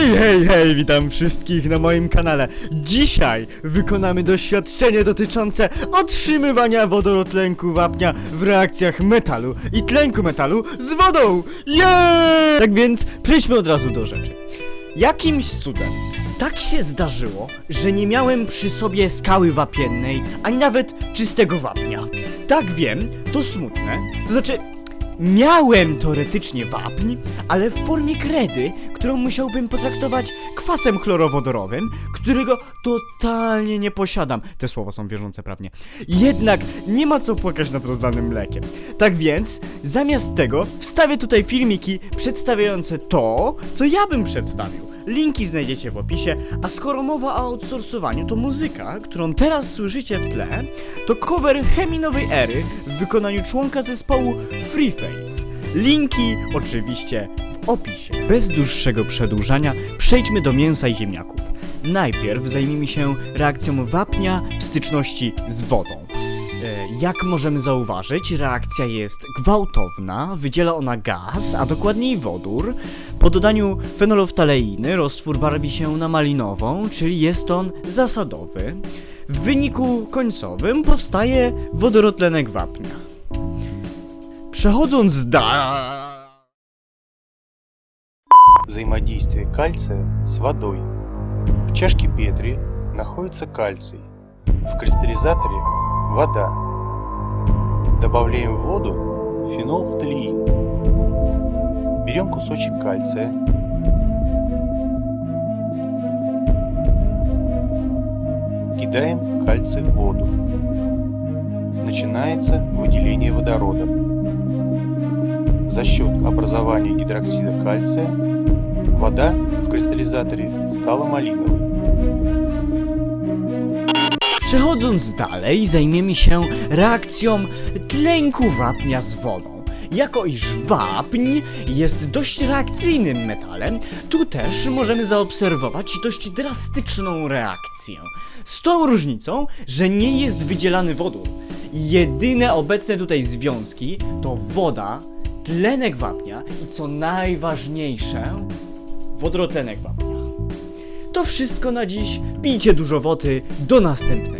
Hej, hej, hej, witam wszystkich na moim kanale. Dzisiaj wykonamy doświadczenie dotyczące otrzymywania wodorotlenku wapnia w reakcjach metalu i tlenku metalu z wodą. Jej! Tak więc przejdźmy od razu do rzeczy. Jakimś cudem tak się zdarzyło, że nie miałem przy sobie skały wapiennej, ani nawet czystego wapnia. Tak wiem, to smutne. To znaczy, Miałem teoretycznie wapń, ale w formie kredy, którą musiałbym potraktować kwasem chlorowodorowym, którego totalnie nie posiadam. Te słowa są wierzące prawnie. Jednak nie ma co płakać nad rozlanym mlekiem. Tak więc, zamiast tego wstawię tutaj filmiki przedstawiające to, co ja bym przedstawił. Linki znajdziecie w opisie, a skoro mowa o outsourcowaniu, to muzyka, którą teraz słyszycie w tle, to cover Heminowej Ery w wykonaniu członka zespołu Freeface. Linki oczywiście w opisie. Bez dłuższego przedłużania przejdźmy do mięsa i ziemniaków. Najpierw zajmijmy się reakcją wapnia w styczności z wodą. E, Jak możemy zauważyć, reakcja jest gwałtowna, wydziela ona gaz, a dokładniej wodór. Po dodaniu fenoloftaleiny roztwór barwi się na malinową, czyli jest on zasadowy. W wyniku końcowym powstaje wodorotlenek wapnia. Przechodząc da... Взаимодействие кальция с водой. В чашке Петри находится кальций. В кристаллизаторе – вода. Добавляем в воду фенолфталеин. Берем кусочек кальция. Кидаем кальций в воду. Начинается выделение водорода. За счет образования гидроксида кальция Вода в кристаллизаторе стала малиновой. Przechodząc dalej, zajmiemy się reakcją tlenku wapnia z wodą. Jako iż wapń jest dość reakcyjnym metalem, tu też możemy zaobserwować dość drastyczną reakcję. Z tą różnicą, że nie jest wydzielany wodór. Jedyne obecne tutaj związki to woda, tlenek wapnia i co najważniejsze, wodorotlenek wapnia. To wszystko na dziś. Pijcie dużo wody. Do następnego.